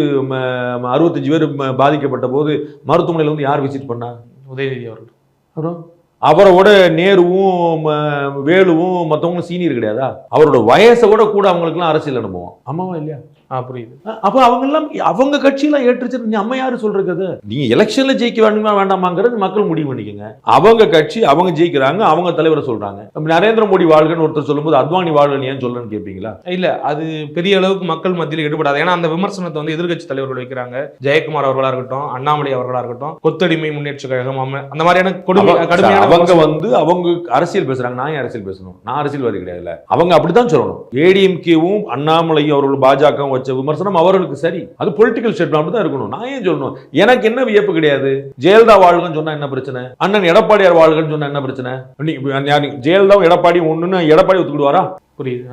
Speaker 7: அறுபத்தஞ்சு பேர் பாதிக்கப்பட்ட போது மருத்துவமனையில வந்து யார் விசிட் பண்ணா?
Speaker 6: உதயநிதி அவர்கள்.
Speaker 7: அப்புறம் அவரோட நேருவும் ம- வேலுவும் மற்றவங்களும் சீனியர் கிடையாதா? அவரோட வயசை விட கூட அவங்களுக்குலாம் அரசியல் அனுபவம். ஆமாவா இல்லையா?
Speaker 6: புரியுது.
Speaker 7: அப்ப அவங்க எல்லாம் அவங்க கட்சியெல்லாம் ஏற்றுச்சு நீ அம்மா யாரு சொல்றது? நீங்க எலெக்ஷன்ல ஜெயிக்க வேண்டுமா வேண்டாமாங்கிறது மக்கள் முடிவு பண்ணிக்கங்க. அவங்க கட்சி அவங்க ஜெயிக்கிறாங்க அவங்க தலைவரை சொல்றாங்க. நரேந்திர மோடி வாழ்கன்னு ஒருத்தர் சொல்லும்போது அத்வானி வாழ்கன்னு ஏன் சொல்லணும்னு கேட்பீங்களா
Speaker 6: இல்ல அது பெரிய அளவுக்கு மக்கள் மத்தியில் ஈடுபடாது. ஏன்னா அந்த விமர்சனத்தை வந்து எதிர்க்கட்சி தலைவர்கள் வைக்கிறாங்க. ஜெயக்குமார் அவர்களா இருக்கட்டும் அண்ணாமலை அவர்களா இருக்கட்டும் கொத்தடிமை முன்னேற்ற கழகம் அந்த மாதிரியான கடுமையான
Speaker 7: அவங்க. வந்து அவங்க அரசியல் பேசுறாங்க நான் அரசியல் பேசணும்? நான் அரசியல்வாதி கிடையாதுல்ல. அவங்க அப்படித்தான் சொல்லணும். ஏடிஎம்கேவும் அண்ணாமலையும் அவர்கள் பாஜகவும் வச்ச விமர்சனம் அவர்களுக்கு சரி. அது பொலிட்டிக்கல் ஸ்டேட்மெண்ட் தான் இருக்கணும். நான் ஏன் சொல்லணும்? எனக்கு என்ன வியப்பு கிடையாது? ஜெயலலிதா வாழ்கன்னு சொன்னா என்ன பிரச்சனை? அண்ணன் எடப்பாடியார் வாழ்கன்னு சொன்னா என்ன பிரச்சனை? நீ- ஜெயலலிதாவும் எடப்பாடி ஒண்ணுன்னு எடப்பாடி ஒத்துக்கிடுவாரா?
Speaker 6: புரியுது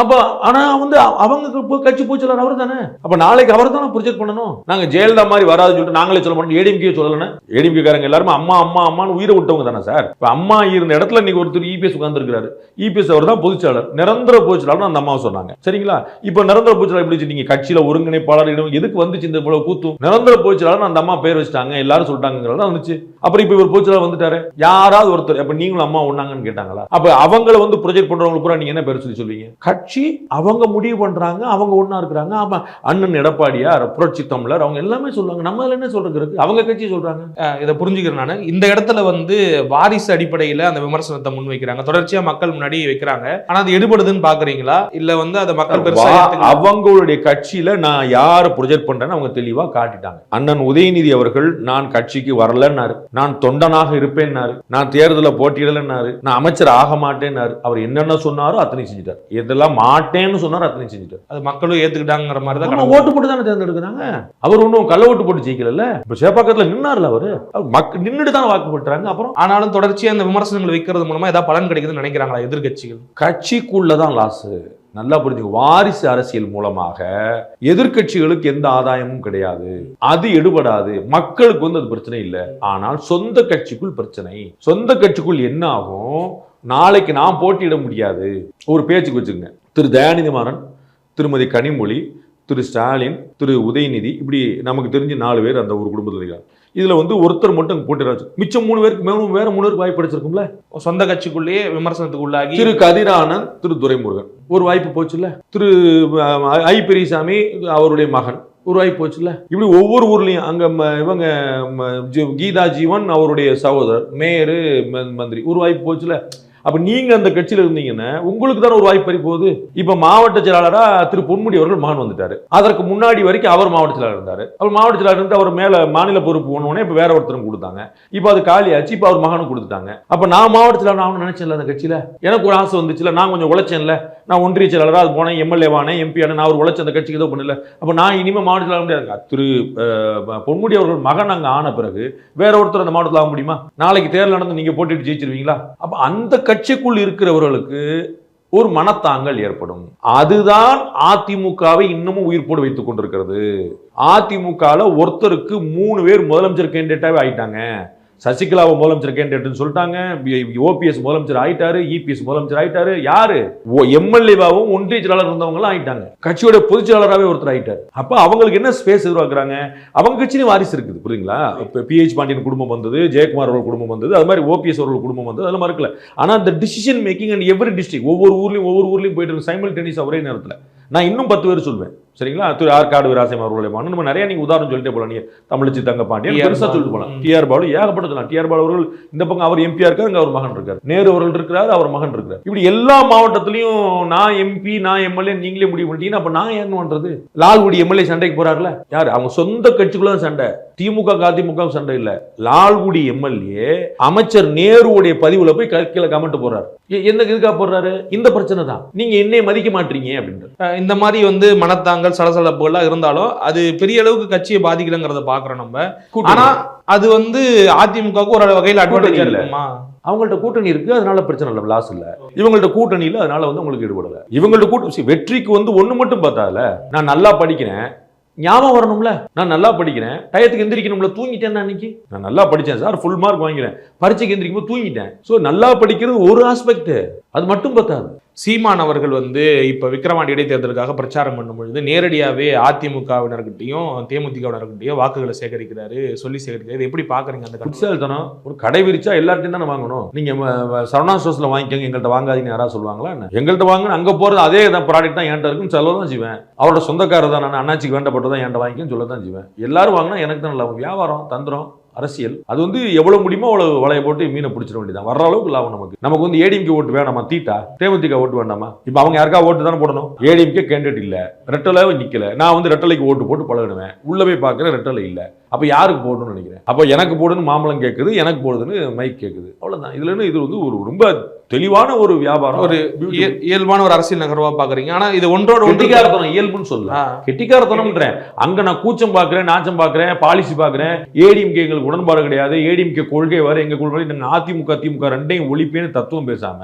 Speaker 7: அப்ப ஆனா வந்து அவங்க கட்சி பூச்சலர் அவர் தானே? அப்ப நாளைக்கு அவர் தானே ப்ரொஜெக்ட் பண்ணணும்? நாங்க ஜெயலலிதா மாதிரி வராதுன்னு சொல்லிட்டு நாங்களே சொல்ல மாட்டோம். ஏடிஎம்கே சொல்லலன்னு ஏடிஎம்கேக்காரங்க எல்லாருமே அம்மா அம்மா அம்மான்னு உயிரை விட்டவங்க தானே சார்? இப்போ அம்மா இருந்த இடத்துல இன்னைக்கு ஒருத்தர் இபிஎஸ் உட்கார்ந்துருக்காரு இபிஎஸ் அவர் தான் பொதுச்செயலர் நிரந்தர பொதுச்செயலாளர் அந்த அம்மா சொன்னாங்க. சரிங்களா? இப்ப நிரந்தர பொதுச்செயலாளர் எப்படி நீங்க கட்சியில ஒருங்கிணைப்பாளர் இடம் எதுக்கு வந்துச்சு இந்த இவ்வளவு கூத்தும்? நிரந்தர பொதுச்செயலாளர் அந்த அம்மா பேர் வச்சுட்டாங்க. எல்லாரும் சொல்லிட்டாங்கிறதா வந்துச்சு. அப்புறம் இப்ப இவர் பொதுச்செயலாளர் வந்துட்டாரு. யாராவது ஒருத்தர் அப்ப நீங்களும் அம்மா ஒண்ணாங்கன்னு கேட்டாங்களா? அப்ப அவங்கள வந்து ப்ரொஜெக்ட் பண்றவங்க பூரா நீங்க என்ன பேர் சொல்லி சொல்லுவீங்க? கட்சி அவங்க முடிவு பண்றாங்க அவங்க ஒண்ணா இருக்கிறாங்க. ஆமா அண்ணன் எடப்பாடியார் புரட்சி தமிழர் அவங்க எல்லாமே சொல்லுவாங்க. நம்ம என்ன இருக்கு அவங்க கட்சி சொல்றாங்க.
Speaker 6: அஹ் இதை புரிஞ்சுக்கிறேன் நான். இந்த இடத்துல வந்து வாரிசு அடிப்படையில அந்த விமர்சனத்தை முன்வைக்கிறாங்க. தொடர்ச்சியா மக்கள் முன்னாடி வைக்கிறாங்க. ஆனா அது எடுபடுதுன்னு பாக்குறீங்களா? இல்ல வந்து அதை மக்கள் பெருசா
Speaker 7: வா-
Speaker 6: ஏத்துக்கல?
Speaker 7: அவங்களுடைய கட்சியில நான் யாரை ப்ரொஜெக்ட் பண்றேன்னு அவங்க தெளிவா காட்டிட்டாங்க. அண்ணன் உதயநிதி அவர்கள் நான் கட்சிக்கு வரலன்னாரு. நான் தொண்டனாக இருப்பேன்னாரு. நான் தேர்தலில் போட்டியிடலன்னாரு. நான் அமைச்சர் ஆக மாட்டேன்னாரு. அவர் என்னென்ன சொன்னாரோ அத்தனை செஞ்சுட்டார். எதெல்லாம் மாட்டேன்னு சொன்னாரோ அத்தனை செஞ்சுட்டார்
Speaker 6: அது மக்களும் ஏத்துக்கிட்டாங்கிற மாதிரி தான்
Speaker 7: ஓட்டு போட்டு தானே தேர்ந்தெடுக்கிறாங்க? அவர் ஒன்றும் கள்ள ஓட்டு போட்டு ஜெயிக்கல இப்ப சேப்பாக்கத்துல நின்னார்ல அவரு? மக்க நின்றுட்டு தானே வாக்கு போட்டுறாங்க. அப்புறம்?
Speaker 6: ஆனாலும் தொடர்ச்சியா அந்த விமர்சனங்கள் வைக்கிறது மூலமா ஏதாவது பலன் கிடைக்குதுன்னு நினைக்கிறாங்களா எதிர்க்கட்சிகள்?
Speaker 7: கட்சிக்குள்ள தான் லாஸ் நல்லா புரிஞ்சுக்க வாரிசு அரசியல் மூலமாக எதிர்க்கட்சிகளுக்கு எந்த ஆதாயமும் கிடையாது. அது எடுபடாது. மக்களுக்கு வந்து அது பிரச்சனை இல்லை. ஆனால் சொந்த கட்சிக்குள் பிரச்சனை. சொந்த கட்சிக்குள் என்ன ஆகும்? நாளைக்கு நான் போட்டியிட முடியாது. ஒரு பேச்சுக்கு வச்சுக்கோங்க. திரு தயாநிதி மாறன் திருமதி கனிமொழி திரு ஸ்டாலின் திரு உதயநிதி இப்படி நமக்கு தெரிஞ்சு நாலு பேர் அந்த ஒரு குடும்பத்தில் இருக்காங்க. இதுல வந்து ஒருத்தர் மட்டும் போட்டிடுறாச்சு மிச்சம் மூணு பேருக்கு மேலும் வேற மூணு பேருக்கு வாய்ப்பு கிடைச்சிருக்கும்ல?
Speaker 6: சொந்த கட்சிக்குள்ளேயே விமர்சனத்துக்கு உள்ளாகி
Speaker 7: திரு கதிரானந்த் திரு துரைமுருகன். ஒரு வாய்ப்பு போச்சுல்ல? திரு ஐ பெரியசாமி அவருடைய மகன். ஒரு வாய்ப்பு போச்சுல்ல? இப்படி ஒவ்வொரு ஊர்லயும் அங்க இவங்க கீதா ஜீவன் அவருடைய சகோதரர் மேயரு மந்திரி. ஒரு வாய்ப்பு போச்சுல அப்ப நீங்க அந்த கட்சியில இருந்தீங்கன்னா உங்களுக்கு தானே ஒரு வாய்ப்பு பறி போகுது. இப்ப மாவட்ட செயலாளரா திரு பொன்முடி அவர்கள் மகன் வந்துட்டாரு. அதற்கு முன்னாடி வரைக்கும் அவர் மாவட்ட செயலாளர் இருந்தாரு. அவர் மாவட்ட செயலாளர் இருந்து அவர் மேல மாநில பொறுப்பு போனோடனே இப்ப வேற ஒருத்தரும் கொடுத்தாங்க. இப்ப அது காலியாச்சு இப்ப அவர் மகனும் கொடுத்துட்டாங்க. அப்ப நான் மாவட்ட செயலாளர் ஆகணும்னு நினைச்சேன்ல அந்த கட்சியில. எனக்கு ஒரு ஆசை வந்துச்சுல நான் கொஞ்சம் உழைச்சேன்ல. நான் ஒன்றிய செயலாளராக அது போனேன் எம்எல்ஏ வானேன் எம்பி ஆனேன் நான் ஒரு உழைச்ச அந்த கட்சிக்கு ஏதோ பண்ணல. அப்ப நான் இனிமே மாவட்ட செயலாளர் முடியாது. திரு பொன்முடி அவர்கள் மகன் அங்க ஆன பிறகு வேற ஒருத்தர் அந்த மாவட்டத்தில் ஆக முடியுமா? நாளைக்கு தேர்தல் நடந்து நீங்க போட்டிட்டு ஜெயிச்சிருவீங்களா? அப்ப அந்த கட்சிக்குள் இருக்கிறவர்களுக்கு ஒரு மனத்தாங்கல் ஏற்படும். அதுதான் அதிமுகவை இன்னமும் உயிர்ப்போடு வைத்துக் கொண்டிருக்கிறது. அதிமுகல ஒருத்தருக்கு மூணு பேர் முதலமைச்சர் கேண்டிடேட்டாவே ஆயிட்டாங்க. சசிகலாவை முதலமைச்சர் கேண்டிடேட்னு சொல்லிட்டாங்க. ஓபிஎஸ் முதலமைச்சர் ஆயிட்டாரு இபிஎஸ் முதலமைச்சர் ஆயிட்டாரு. யாரு? எம்எல்ஏவாவும் ஒன்றிய செயலாளர் இருந்தவங்க ஆயிட்டாங்க. கட்சியோட பொதுச் செயலாளராகவே ஒருத்தர் ஆயிட்டார். அப்போ அவங்களுக்கு என்ன ஸ்பேஸ் எதிர்பார்க்குறாங்க? அவங்க கட்சியிலும் வாரிசு இருக்குது புரியுங்களா இப்போ பிஹெச் பாண்டியன் குடும்பம் வந்தது ஜெயக்குமார் அவர்கள் குடும்பம் வந்தது அது மாதிரி ஓபிஎஸ் அவர்கள் குடும்பம் வந்தது அதெல்லாம் மறுக்கல ஆனால் அந்த decision making and every district ஒவ்வொரு ஊர்லேயும் ஒவ்வொரு ஊர்லேயும் போயிட்டு இருக்கு. சைமல் டென்னிஸ் ஒரே நேரத்தில். நான் இன்னும் பத்து பேர் சொல்வேன். சரிங்களா? திரு ஆற்காடு வீராசம் அவர்களுடைய மகன். நம்ம நிறைய நீங்க உதாரணம் சொல்லிட்டே போலாம். நீங்க தமிழச்சி தங்க பாண்டியன்
Speaker 6: TR
Speaker 7: பெருசா சொல்லிட்டு போலாம். டிஆர் பாலு ஏகப்பட்ட சொல்லலாம் டிஆர் பாலு அவர்கள் இந்த பக்கம் அவர் எம்பியா இருக்காரு இங்க அவர் மகன் இருக்காரு. நேரு அவர்கள் இருக்கிறாரு அவர் மகன் இருக்காரு இப்படி எல்லா மாவட்டத்திலையும் நான் எம்பி நான் எம்எல்ஏ நீங்களே முடிவு பண்ணிட்டீங்கன்னா அப்ப நான் என்ன பண்றது? லால்குடி எம்எல்ஏ சண்டைக்கு போறாருல? யாரு? அவங்க சொந்த கட்சிக்குள்ள சண்டை. திமுக அதிமுக சண்டை இல்ல. லால்குடி எம்எல்ஏ அமைச்சர் நேருவுடைய பதிவுல போய் கீழே கமெண்ட் போடுறாரு. எ- என்ன இதுக்காக போடுறாரு? இந்த பிரச்சனை தான். நீங்க என்னைய மதிக்க மாட்டீங்க அப்படின்ட்டு
Speaker 6: அஹ் இந்த மாதிரி வந்து மனத்தாங்கல் சலசலப்புகள்லாம் இருந்தாலும் அது பெரிய அளவுக்கு கட்சியை பாதிக்கலங்கிறத பாக்குறோம் நம்ம. ஆனா அது வந்து அதிமுகவுக்கு ஒரு வகையில் அட்வான்டேஜ். இருக்குமா?
Speaker 7: அவங்கள்ட்ட கூட்டணி இருக்கு அதனால பிரச்சனை இல்லை லாஸ் இல்ல. இவங்கள்ட்ட கூட்டணி இல்ல அதனால வந்து உங்களுக்கு ஈடுபடல. இவங்கள்ட்ட கூட்டணி வெற்றிக்கு வந்து ஒண்ணு மட்டும் பார்த்தால நான் நல்லா படிக்கிறேன் ஞாபகம் வரணும்ல? நான் நல்லா படிக்கிறேன் டயத்துக்கு எந்திரிக்கணும்ல தூங்கிட்டேன் நான் அன்னைக்கு நான் நல்லா படிச்சேன் சார் ஃபுல் மார்க் வாங்கிறேன் பரீட்சைக்கு எந்திரிக்கும் போது தூங்கிட்டேன். ஸோ நல்லா படிக்கிறது ஒரு ஆஸ்பெக்ட் அது மட்டும் பத்தாது.
Speaker 6: சீமான் அவர்கள் வந்து இப்ப விக்ரவாண்டி இடைத்தேர்தலுக்காக பிரச்சாரம் பண்ணும் பொழுது நேரடியாவே அதிமுகவினர்கிட்டையும் தேமுதிகவினர்கிட்டையும் வாக்குகளை சேகரிக்கிறாரு சொல்லி சேகரிக்கிறாரு. எப்படி பாக்குறீங்க அந்த கட்சி
Speaker 7: ஒரு கடை விரிச்சா எல்லார்ட்டையும் தானே வாங்கணும். நீங்க சரணா ம- வாங்கிக்கோங்க எங்கள்கிட்ட வாங்காதீங்கன்னு யாராவது சொல்லுவாங்களா என்ன? எங்கள்கிட்ட வாங்கணும் அங்க போறது அதே தான் ப்ராடக்ட் தான் என்கிட்ட இருக்குன்னு சொல்ல தான் செய்வேன். அவரோட சொந்தக்காரர் தான் நான் அண்ணாச்சிக்கு வேண்டப்பட்டதான் என்கிட்ட வாங்கிக்கன்னு சொல்ல தான் செய்வேன். எல்லாரும் வாங்கினா எனக்கு தான் நல்லா வியாபாரம் தந்திரம் அரசியல். அது வந்து எவ்வளவு முடியுமோ அவ்வளவு வலைய போட்டு மீனை பிடிச்சிட வேண்டியதான் வர்ற அளவுக்கு லாபம் நமக்கு. நமக்கு வந்து ஏடிஎம்கே ஓட்டு வேணாமா? தீட்டா? தேமுதிக ஓட்டு வேண்டாமா? இப்போ அவங்க யாருக்கா ஓட்டு தானே போடணும்? ஏடிஎம்கே கேண்டிடேட் இல்ல. ரெட்டலை நிக்கல. நான் வந்து ரெட்டலைக்கு ஓட்டு போட்டு பழகிடுவேன். உள்ள போய் பார்க்குறேன் ரெட்டலை இல்லை. அப்ப யாருக்கு போடணும்னு நினைக்கிறேன்? அப்ப எனக்கு போடுன்னு மாம்பழம் கேட்குது எனக்கு போடுதுன்னு மைக் கேட்குது அவ்வளவுதான். இதுல இருந்து இது வந்து ஒரு ரொம்ப தெளிவான ஒரு வியாபாரம்
Speaker 6: ஒரு இயல்பான ஒரு அரசியல் நகர்வா பாக்குறீங்க. ஆனா இது ஒன்றோட ஒன்று
Speaker 7: கெட்டிக்காரத்தனம் இயல்புன்னு சொல்லலாம்
Speaker 6: ஆ.
Speaker 7: கெட்டிக்காரத்தனம்ன்றேன். அங்க நான் கூச்சம் பாக்குறேன் நாச்சம் பாக்குறேன் பாலிசி பாக்குறேன். ஏடிஎம்கே எங்களுக்கு உடன்பாடு கிடையாது. ஏடிஎம்கே கொள்கை வேற எங்க கொள்கை நாங்க அதிமுக திமுக ரெண்டையும் ஒழிப்பேன்னு தத்துவம் பேசாம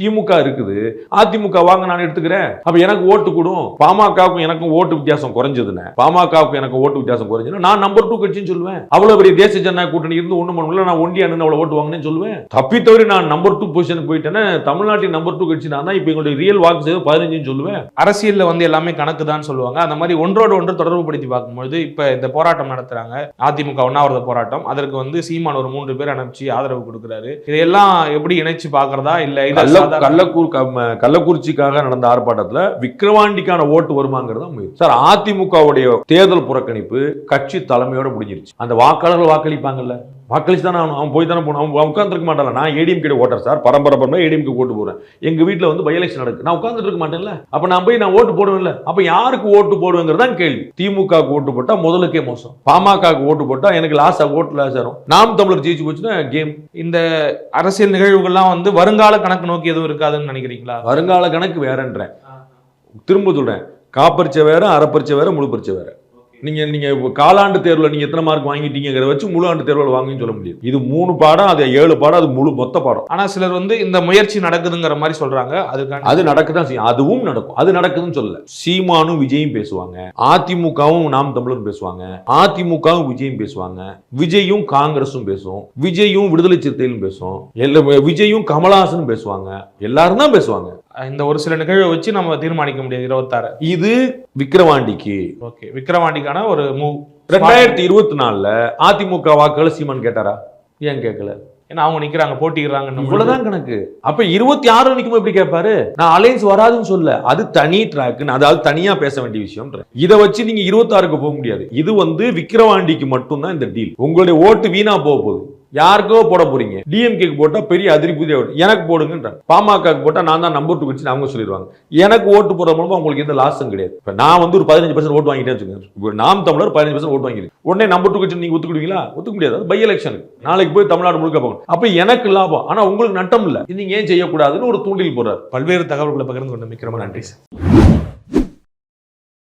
Speaker 7: திமுக இருக்குது. அதிமுக வாங்க நான் எடுத்துக்கிறேன். அப்ப எனக்கு ஓட்டு கூடும். பாமகவுக்கும் எனக்கும் ஓட்டு வித்தியாசம் குறைஞ்சதுன்னு. பாமகவுக்கும் எனக்கு ஓட்டு வித்தியாசம் குறைஞ்சதுன்னா. நான் நம்பர் டூ கட்சின்னு சொல்லுவேன். அவ்வளவு பெரிய தேசிய ஜனநாயக கூட்டணி இருந்து ஒண்ணு பண்ணல நான் ஒண்டி அண்ணன் அவ்வளவு ஓட்டு வாங்கினேன்னு சொல்லுவேன். தப்பி தவிர நான் நம்பர் டூ பொசிஷனுக்கு போயிட்டேன்னா தமிழ்நாட்டின் நம்பர் டூ கட்சி நான் இப்ப எங்களுடைய ரியல் வாக்கு செய்து பதினஞ்சுன்னு சொல்லுவேன்.
Speaker 6: அரசியல்ல வந்து எல்லாமே கணக்கு தான் சொல்லுவாங்க. அந்த மாதிரி ஒன்றோடு ஒன்று தொடர்பு படுத்தி பார்க்கும்பொழுது இப்ப இந்த போராட்டம் நடத்துறாங்க. அதிமுக உண்ணாவிரத போராட்டம். அதற்கு வந்து சீமான் ஒரு மூன்று பேர் அனுப்பிச்சு ஆதரவு கொடுக்குறாரு. இதையெல்லாம் எப்படி இணைச்சு பாக்குறதா இல்ல
Speaker 7: கள்ளக்கூர் கள்ளக்குறிச்சிக்காக நடந்த ஆர்ப்பாட்டத்துல விக்கிரவாண்டிக்கான ஓட்டு வருமாங்கிறதா சார் அதிமுகவுடைய தேர்தல் புறக்கணிப்பு கட்சி தலைமையோட முடிஞ்சிருச்சு அந்த வாக்காளர்கள் வாக்களிப்பாங்கல்ல? வாக்களிச்சு தானே அவன் அவன் போய் தானே போகணும். அவன் உட்காந்துருக்க மாட்டான்ல நான் ஏடிஎம் கிட்ட ஓட்டர் சார். பரம்பரை பரம்பரை ஏடிஎம் ஓட்டு போறேன் எங்க வீட்ல வந்து பை எலெக்ஷன் நடக்கு. நான் உட்கார்ந்துட்டு இருக்க மாட்டேன்ல. அப்ப நான் போய் நான் ஓட்டு போடுவேன்ல. அப்ப யாருக்கு ஓட்டு போடுவேங்கிறது தான் கேள்வி. திமுக ஓட்டு போட்டா முதலுக்கே மோசம். பாமக ஓட்டு போட்டா எனக்கு லாஸ் ஓட்டு லாஸ் ஆகும் நாம் தமிழர் ஜெயிச்சு போச்சுன்னா கேம்
Speaker 6: இந்த அரசியல் நிகழ்வுகள்லாம் வந்து வருங்கால கணக்கு நோக்கி எதுவும் இருக்காதுன்னு நினைக்கிறீங்களா?
Speaker 7: வருங்கால கணக்கு வேறன்றேன். திரும்ப சொல்றேன். காப்பரிச்சை வேற அரைப்பரிச்சை வேற முழு பரிச்சை வேற. நீங்க நீங்க இப்ப காலாண்டு தேர்வுல நீங்க எத்தனை மார்க் வாங்கிட்டீங்கிறத வச்சு முழு ஆண்டு தேர்வுல வாங்கின்னு சொல்ல முடியாது இது மூணு பாடம் அது ஏழு பாடம் அது முழு மொத்த பாடம்.
Speaker 6: ஆனா சிலர் வந்து இந்த முயற்சி நடக்குதுங்கிற மாதிரி சொல்றாங்க. அதுக்கான
Speaker 7: அது நடக்கதான் செய்யும். அதுவும் நடக்கும். அது நடக்குதுன்னு சொல்லல. சீமானும் விஜயும் பேசுவாங்க. அதிமுகவும் நாம் தமிழரும் பேசுவாங்க. அதிமுகவும் விஜயும் பேசுவாங்க. விஜயும் காங்கிரஸும் பேசும். விஜயும் விடுதலை சிறுத்தைகளும் பேசும். விஜயும் கமலஹாசனும் பேசுவாங்க. எல்லாரும் தான் பேசுவாங்க.
Speaker 6: இந்த ஒரு சில நிகழ்வை வச்சு நம்ம தீர்மானிக்க முடியாது இருபத்தாறு.
Speaker 7: இது விக்கிரவாண்டிக்கு.
Speaker 6: ஓகே விக்ரவாண்டிக்கான ஒரு மூவ்
Speaker 7: ரெண்டாயிரத்தி இருபத்தி நாலுல அதிமுக வாக்குகளை சீமான் கேட்டாரா? ஏன் கேட்கல
Speaker 6: ஏன்னா அவங்க நிக்கிறாங்க போட்டிக்கிறாங்க
Speaker 7: இவ்வளவுதான் கணக்கு. அப்ப இருபத்தி ஆறு நிக்கும் எப்படி கேட்பாரு நான் அலைன்ஸ் வராதுன்னு சொல்ல அது தனி ட்ராக் அதாவது தனியா பேச வேண்டிய விஷயம் இதை வச்சு நீங்க இருபத்தாறுக்கு போக முடியாது. இது வந்து விக்கிரவாண்டிக்கு மட்டும்தான் இந்த டீல் உங்களுடைய ஓட்டு வீணா போக போகுது. யாருக்கோ போட போறீங்க. டிஎம்கேக்கு போட்டா பெரிய அதிரி புதிய எனக்கு போடுங்கன்றாங்க. பாமகக்கு போட்டா நான் தான் நம்பர் டூ கட்சி அவங்க சொல்லிடுவாங்க. எனக்கு ஓட்டு போறது மூலமா உங்களுக்கு எந்த லாஸும் கிடையாது. இப்ப நான் வந்து ஒரு பதினஞ்சு பர்சன்ட் ஓட்டு வாங்கிட்டேன் வச்சுக்கோங்க. இப்ப நாம் தமிழர் பதினஞ்சு பர்சன்ட் ஓட்டு வாங்கிருக்கு உடனே நம்பர் டூ கட்சி நீங்க ஒத்துக்கிடுவீங்களா? ஒத்துக்க முடியாது. பை எலெக்ஷன் நாளைக்கு போய் தமிழ்நாடு முழுக்க போகணும் அப்ப எனக்கு லாபம். ஆனா உங்களுக்கு நட்டம் இல்ல. நீங்க ஏன் செய்யக்கூடாதுன்னு ஒரு தூண்டில் போறாரு
Speaker 6: பல்வேறு தகவல்களை பகிர்ந்து கொண்டு மிக்க நன்றி சார்.